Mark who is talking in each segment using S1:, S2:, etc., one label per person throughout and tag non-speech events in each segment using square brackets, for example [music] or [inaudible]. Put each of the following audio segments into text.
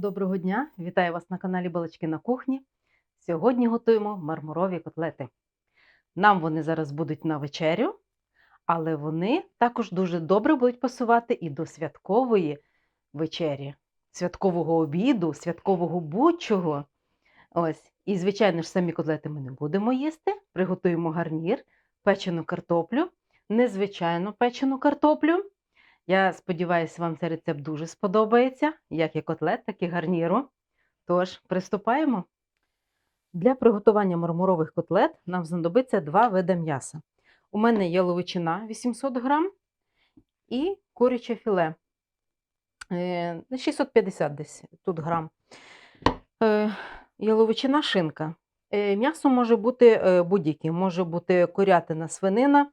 S1: Доброго дня! Вітаю вас на каналі Балачки на кухні. Сьогодні готуємо мармурові котлети. Нам вони зараз будуть на вечерю, але вони також дуже добре будуть пасувати і до святкової вечері, святкового обіду, святкового будь-чого. Ось. І, звичайно ж, самі котлети ми не будемо їсти. Приготуємо гарнір, печену картоплю, незвичайну печену картоплю. Я сподіваюся, вам цей рецепт дуже сподобається, як і котлет, так і гарніру. Тож, приступаємо. Для приготування мармурових котлет нам знадобиться два види м'яса. У мене є ловичина 800 грам і куряче філе е, 650 десь тут грам. Е, Яловичина шинка. Е, М'ясо може бути е, будь-яке, може бути курятина, свинина,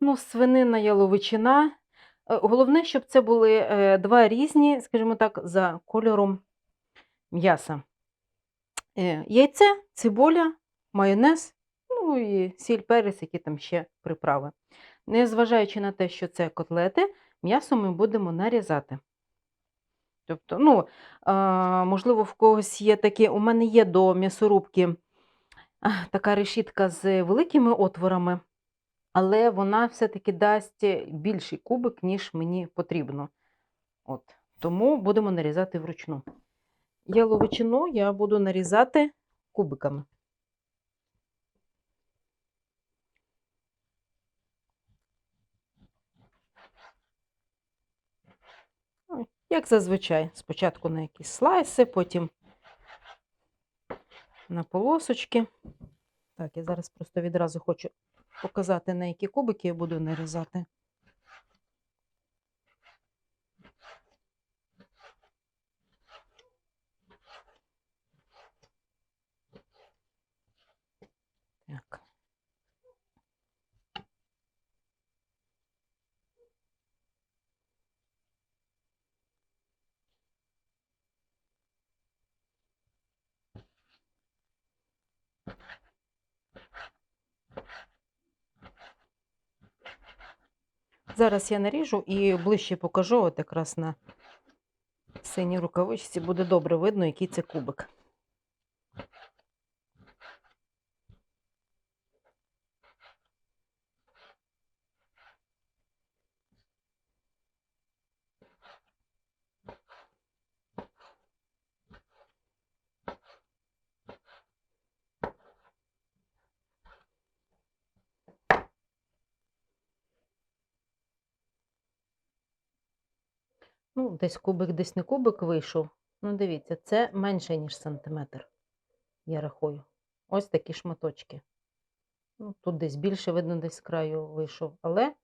S1: ну, свинина, яловичина. Е, Головне, щоб це були е, два різні, скажімо так, за кольором м'яса. Е, Яйце, цибуля, майонез, ну і сіль, перець, які там ще приправи. Незважаючи на те, що це котлети, м'ясо ми будемо нарізати. Тобто, ну, можливо, в когось є такі, у мене є до м'ясорубки така решітка з великими отворами, але вона все-таки дасть більший кубик, ніж мені потрібно. От. Тому будемо нарізати вручну. Яловичину я буду нарізати кубиками. Як зазвичай, спочатку на якісь слайси, потім на полосочки. Так, я зараз просто відразу хочу показати, на які кубики я буду нарізати. Так. Зараз я наріжу і ближче покажу, от якраз на синій рукавичці буде добре видно, який це кубик. Ну, десь кубик, десь не кубик вийшов. Ну, дивіться, це менше, ніж сантиметр. Я рахую. Ось такі шматочки. Ну, тут десь більше, видно, десь з краю вийшов. Але,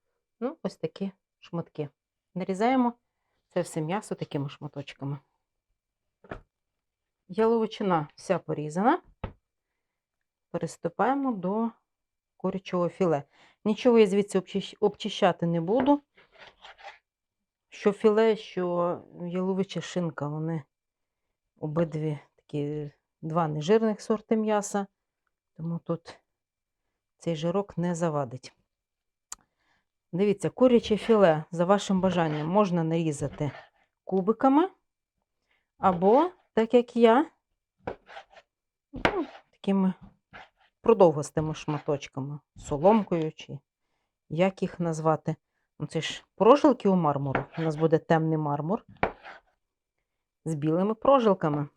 S1: ну, ось такі шматки. Нарізаємо це все м'ясо такими шматочками. Яловичина вся порізана. Переступаємо до курячого філе. Нічого я звідси обчищати не буду. Що філе, що яловича шинка, вони обидві такі два нежирних сорти м'яса, тому тут цей жирок не завадить. Дивіться, куряче філе, за вашим бажанням, можна нарізати кубиками, або, так як я, ну, такими продовгостими шматочками, соломкою, чи як їх назвати. Ну, це ж прожилки у мармуру. У нас буде темний мармур з білими прожилками.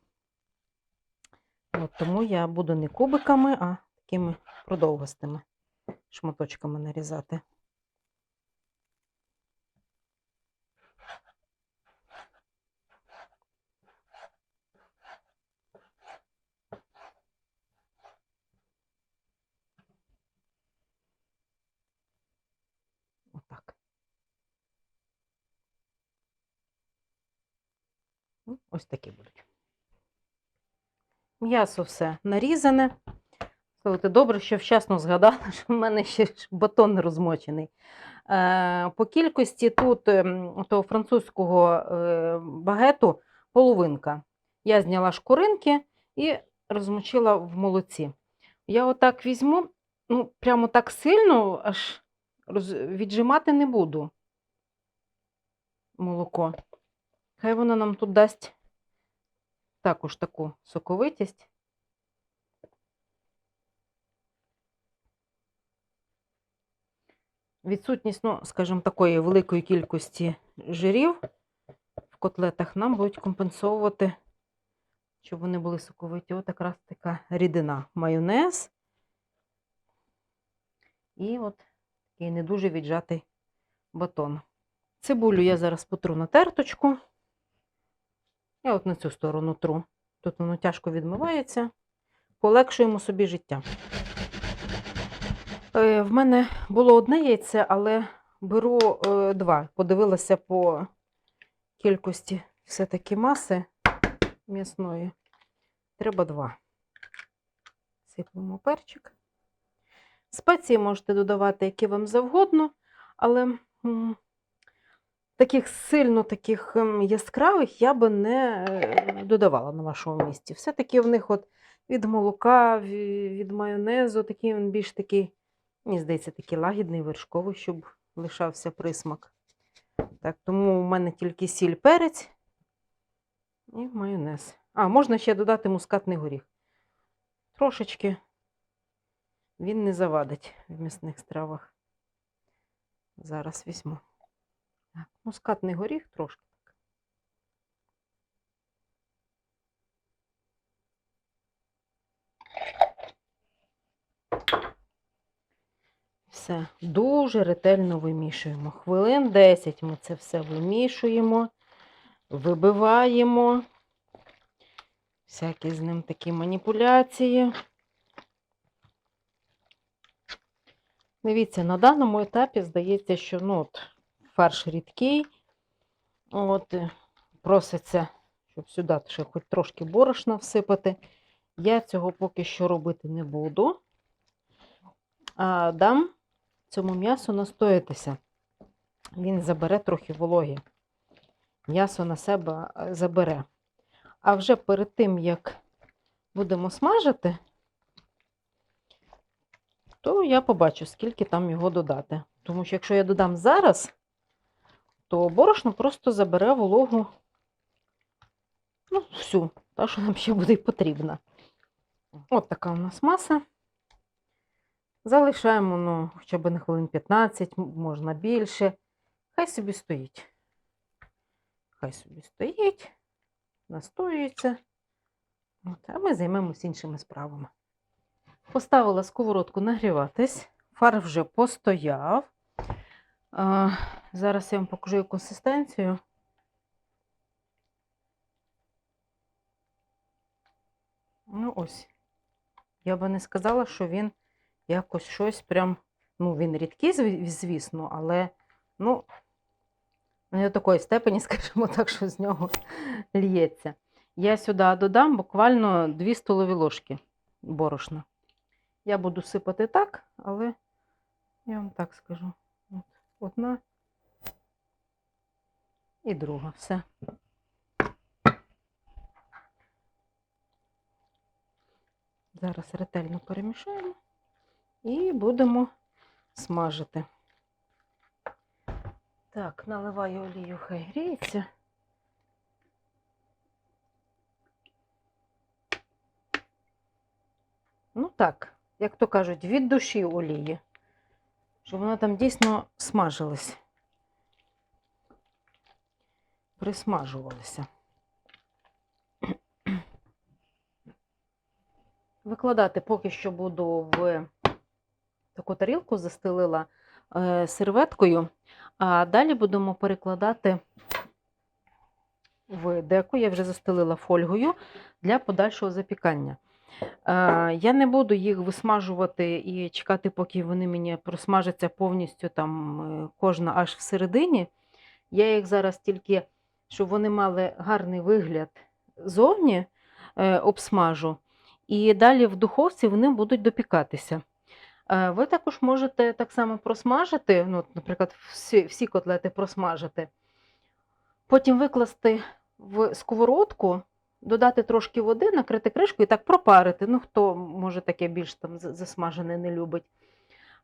S1: От тому я буду не кубиками, а такими продовгостими шматочками нарізати. Отак. Ну, Ось такі будуть. М'ясо все нарізане. Слухайте, добре, що вчасно згадала, що в мене ще батон не розмочений. Е, по кількості тут ем, того французького е, багету половинка. Я зняла шкуринки і розмочила в молоці. Я отак візьму, ну, прямо так сильно, аж віджимати не буду молоко. Хай воно нам тут дасть також таку соковитість. Відсутність, ну, скажімо, такої великої кількості жирів в котлетах нам будуть компенсовувати, щоб вони були соковиті. От якраз така рідина. Майонез і от такий не дуже віджатий батон. Цибулю я зараз потру на терточку. Я от на цю сторону тру. Тут воно тяжко відмивається. Полегшуємо собі життя. Е, В мене було одне яйце, але беру е, два. Подивилася по кількості все-таки маси м'ясної. Треба два. Сиплемо перчик. Спеції можете додавати, які вам завгодно, але таких сильно таких ем, яскравих я би не е, додавала на вашому місці. Все-таки в них от від молока, від майонезу, такий він більш такий, мені здається, такий лагідний, вершковий, щоб лишався присмак. Так, тому у мене тільки сіль, перець і майонез. А, можна ще додати мускатний горіх. Трошечки він не завадить в м'ясних стравах. Зараз візьму. Так, мускатний горіх трошки. Все, дуже ретельно вимішуємо. Хвилин 10 ми це все вимішуємо, вибиваємо. Всякі з ним такі маніпуляції. Дивіться, на даному етапі здається, що ну, от, фарш рідкий. От, е, проситься, щоб сюди ще хоч трошки борошна всипати. Я цього поки що робити не буду. А дам цьому м'ясу настоятися. Він забере трохи вологі. М'ясо на себе забере. А вже перед тим, як будемо смажити, то я побачу, скільки там його додати. Тому що якщо я додам зараз, то борошно просто забере вологу, ну, всю, та, що нам ще буде потрібна. От така у нас маса. Залишаємо ну, хоча б на хвилин 15, можна більше. Хай собі стоїть. Хай собі стоїть, настоюється. От, а ми займемось іншими справами. Поставила сковородку нагріватись, фар вже постояв. Зараз я вам покажу його консистенцію. Ну, ось. Я би не сказала, що він якось щось прям. Ну, він рідкий, звісно, але ну, не до такої степені, [laughs] скажімо так, що з нього лється. Я сюди додам буквально 2 столові ложки борошна. Я буду сипати так, але я вам так скажу. Одна і друга. Все. Зараз ретельно перемішаємо і будемо смажити. Так, наливаю олію, хай гріється. Ну так, як то кажуть, від душі олії, щоб вона там дійсно смажилась. Присмажувалася. Викладати поки що буду в таку тарілку, застелила е, серветкою, а далі будемо перекладати в деку. Я вже застелила фольгою для подальшого запікання. Е, Я не буду їх висмажувати і чекати, поки вони мені просмажаться повністю там е, кожна аж всередині. Я їх зараз тільки, щоб вони мали гарний вигляд зовні, е, обсмажу. І далі в духовці вони будуть допікатися. Ви також можете так само просмажити, ну, наприклад, всі, всі котлети просмажити, потім викласти в сковородку, додати трошки води, накрити кришкою і так пропарити. Ну, хто може таке більш там засмажене не любить.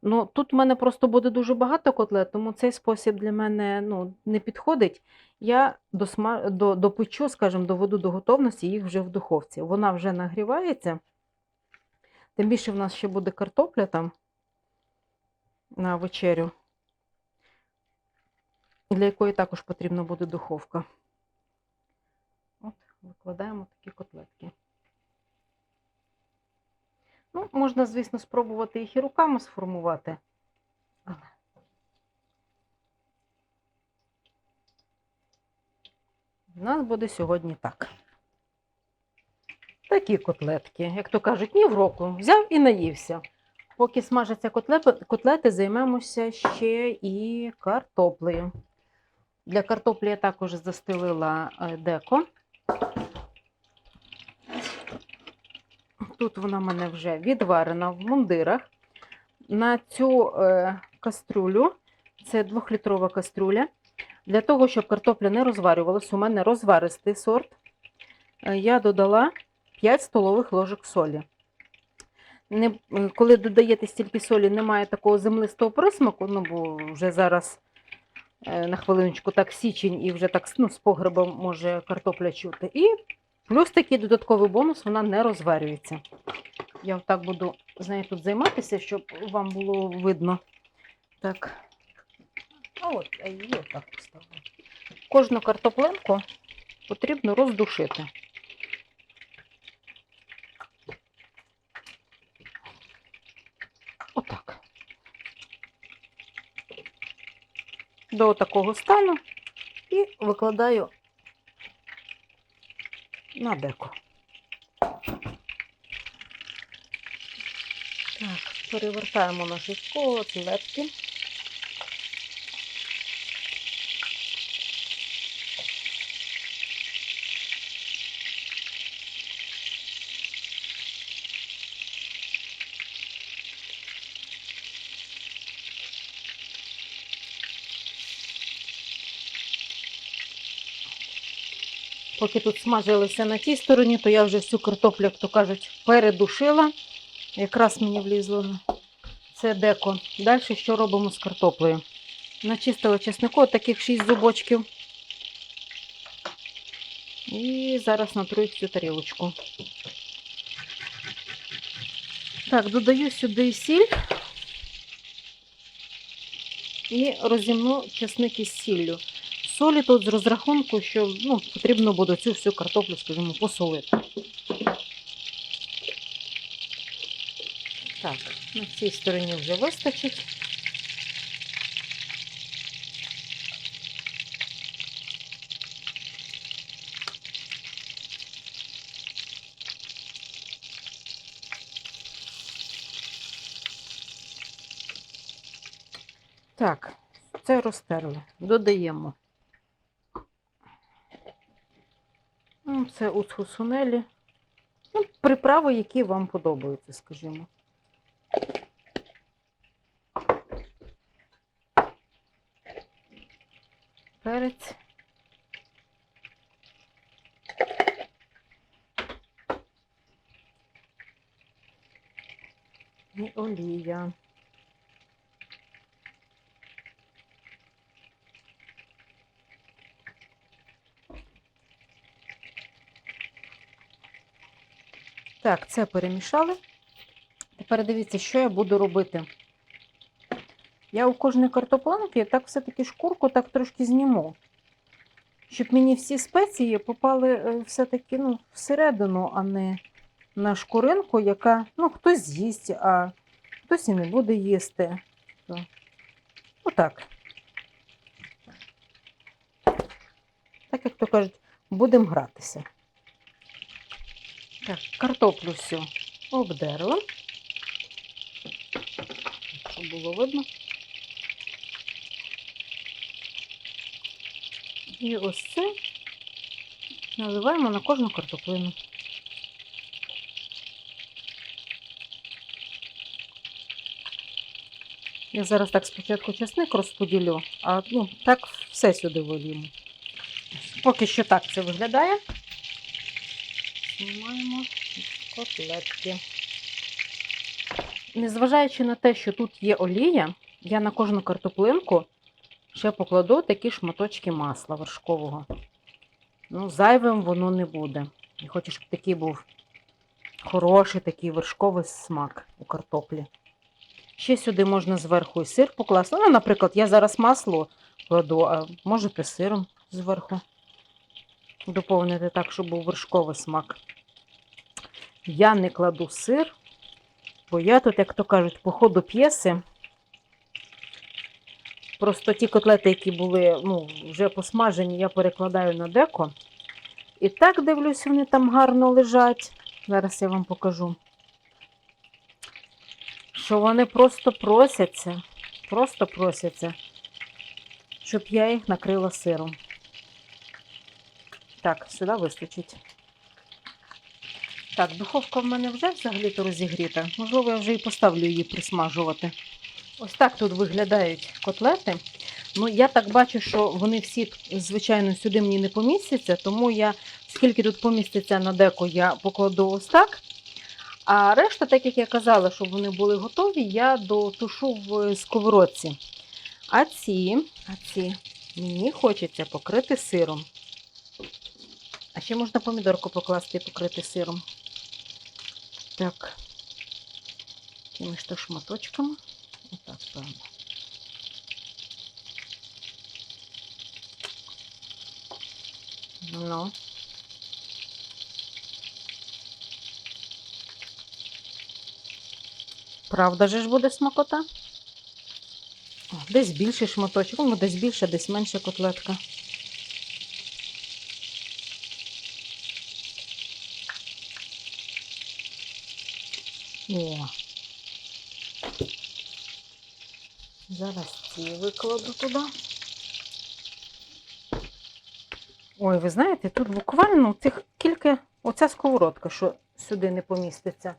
S1: Ну, тут в мене просто буде дуже багато котлет, тому цей спосіб для мене ну, не підходить. Я досма... до... допечу, скажімо, доведу до готовності їх вже в духовці. Вона вже нагрівається. Тим більше в нас ще буде картопля там на вечерю, для якої також потрібна буде духовка. Викладаємо такі котлетки. Ну, можна, звісно, спробувати їх і руками сформувати. У нас буде сьогодні так. Такі котлетки, як то кажуть, ні в року. Взяв і наївся. Поки смажаться котлети, котлети займемося ще і картоплею. Для картоплі я також застелила е, деко. Тут вона в мене вже відварена в мундирах. На цю е, каструлю, це 2-літрова каструля. Для того, щоб картопля не розварювалася, у мене розваристий сорт. е, Я додала 5 столових ложок солі. Не, коли додаєте стільки солі, немає такого землистого присмаку, ну бо вже зараз на хвилиночку так січень і вже так ну, з погреба може картопля чути. І плюс такий додатковий бонус, вона не розварюється. Я отак буду з нею тут займатися, щоб вам було видно. Так. А от, а її отак поставила. Кожну картоплинку потрібно роздушити. Отак. До такого стану і викладаю на деко. Так, перевертаємо наші котлетки. Поки тут смажилися на тій стороні, то я вже всю картоплю, як то кажуть, передушила. Якраз мені влізло це деко. Далі що робимо з картоплею? Начистила чеснику, таких 6 зубочків. І зараз натру їх цю тарілочку. Так, додаю сюди сіль і розімну чесник із сіллю. Солі тут з розрахунку, що ну, потрібно буде цю всю картоплю, скажімо, посолити. Так, на цій стороні вже вистачить. Так, це розтерли. Додаємо. Ну, Це уцхусунелі. Ну, приправи, які вам подобаються, скажімо. Перець. І олія. Так, це перемішали. Тепер дивіться, що я буду робити. Я у кожної картоплинки так все-таки шкурку так трошки зніму. Щоб мені всі спеції попали е, все-таки ну, всередину, а не на шкуринку, яка ну, хтось з'їсть, а хтось і не буде їсти. Отак. Так, як то кажуть, будемо гратися. Так, картоплю всю обдерла, щоб було видно. І ось це наливаємо на кожну картоплину. Я зараз так спочатку чесник розподілю, а ну, так все сюди виліємо. Поки що так це виглядає. Знімаємо котлетки. незважаючи на те, що тут є олія, я на кожну картоплинку ще покладу такі шматочки масла вершкового. Ну, зайвим воно не буде. Я хочу, щоб такий був хороший такий вершковий смак у картоплі. Ще сюди можна зверху і сир покласти. Ну, наприклад, я зараз масло кладу, а можете сиром зверху доповнити так, щоб був вершковий смак. Я не кладу сир, бо я тут, як то кажуть, по ходу п'єси. Просто ті котлети, які були ну, вже посмажені, я перекладаю на деко. І так дивлюсь, вони там гарно лежать. Зараз я вам покажу. Що вони просто просяться, просто просяться, щоб я їх накрила сиром. Так, сюди вистачить. Так, духовка в мене вже взагалі-то розігріта. Можливо, я вже і поставлю її присмажувати. Ось так тут виглядають котлети. Ну, я так бачу, що вони всі, звичайно, сюди мені не помістяться, тому я, скільки тут поміститься на деко, я покладу ось так. А решта, так як я казала, щоб вони були готові, я дотушу в сковородці. А ці, а ці мені хочеться покрити сиром. Ще можна помідорку покласти і покрити сиром. Так, якимись то шматочками. Отак, певно. Ну. Правда же ж буде смакота? Десь більший шматочок, ну десь більше, десь менша котлетка. О. Зараз ці викладу туди. Ой, ви знаєте, тут буквально цих кілька, оця сковородка, що сюди не поміститься.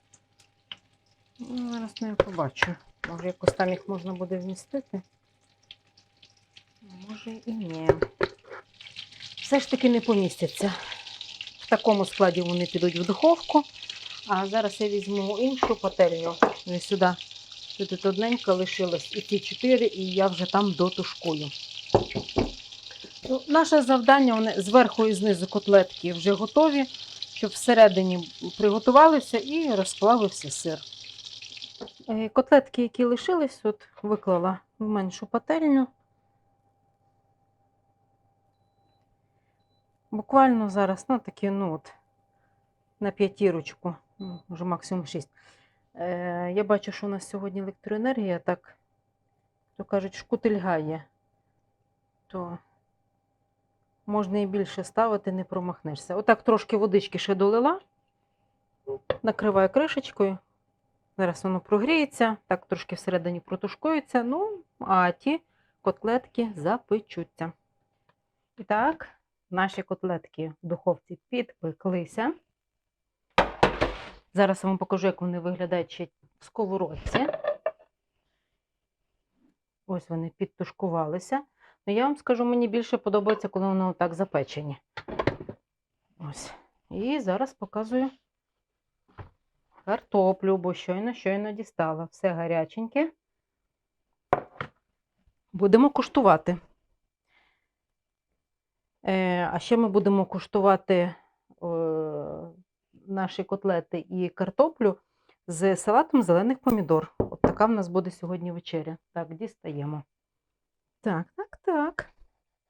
S1: Ну, зараз не побачу. Може, якось там їх можна буде вмістити. Може і ні. Все ж таки не помістяться. В такому складі вони підуть в духовку. А зараз я візьму іншу пательню. Ось сюди. Тут одненька лишилась і ці чотири, і я вже там дотушкую. Ну, наше завдання вони зверху і знизу котлетки вже готові, щоб всередині приготувалися і розплавився сир. Е, Котлетки, які лишились, от виклала в меншу пательню. Буквально зараз, ну такі, ну от, на п'ятірочку, може максимум шість. Е, я бачу, що у нас сьогодні електроенергія так, то кажуть, шкутильгає. То можна і більше ставити, не промахнешся. Отак трошки водички ще долила, накриваю кришечкою. Зараз воно прогріється, так трошки всередині протушкується. Ну, а ті котлетки запечуться. І так, наші котлетки в духовці підпеклися. Зараз я вам покажу, як вони виглядають ще в сковородці. Ось вони підтушкувалися. Ну, я вам скажу, мені більше подобається, коли вони так запечені. Ось. І зараз показую картоплю, бо щойно щойно дістала. Все гаряченьке. Будемо куштувати. Е, а ще ми будемо куштувати е, наші котлети і картоплю з салатом зелених помідор. От така в нас буде сьогодні вечеря. Так, дістаємо. Так, так, так.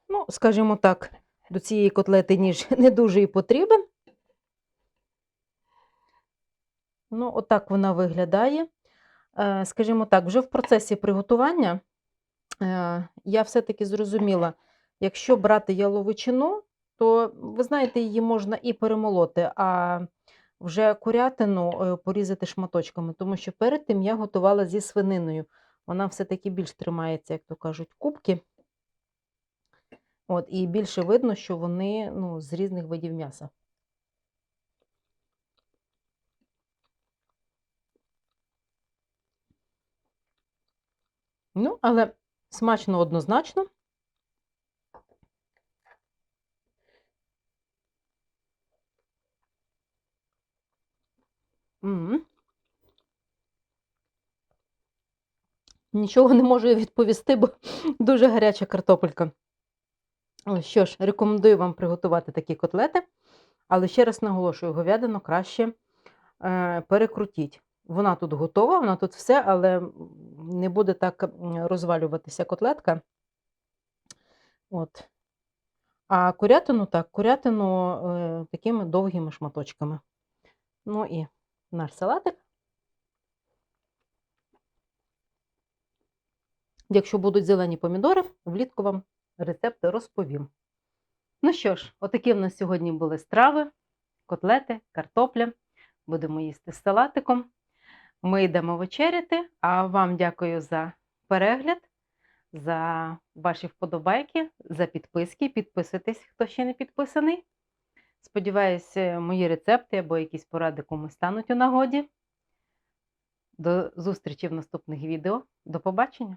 S1: Ну, скажімо так, до цієї котлети ніж [laughs] не дуже і потрібен. Ну, отак вона виглядає. Е, Скажімо так, вже в процесі приготування е, я все-таки зрозуміла, якщо брати яловичину, то, ви знаєте, її можна і перемолоти, а вже курятину е, порізати шматочками, тому що перед тим я готувала зі свининою. Вона все-таки більш тримається, як то кажуть, кубки. От, і більше видно, що вони ну, з різних видів м'яса. Ну, але смачно однозначно. М. Нічого не можу відповісти, бо [laughs] дуже гаряча картопелька. Що ж, рекомендую вам приготувати такі котлети, але ще раз наголошую, говядину краще е, перекрутіть. Вона тут готова, вона тут все, але не буде так розвалюватися котлетка. От. А курятину так, курятину е, такими довгими шматочками. Ну і наш салатик. Якщо будуть зелені помідори, влітку вам рецепти розповім. Ну що ж, отакі в нас сьогодні були страви, котлети, картопля. Будемо їсти з салатиком. Ми йдемо вечеряти, а вам дякую за перегляд, за ваші вподобайки, за підписки. Підписуйтесь, хто ще не підписаний. Сподіваюся, мої рецепти або якісь поради комусь стануть у нагоді. До зустрічі в наступних відео. До побачення!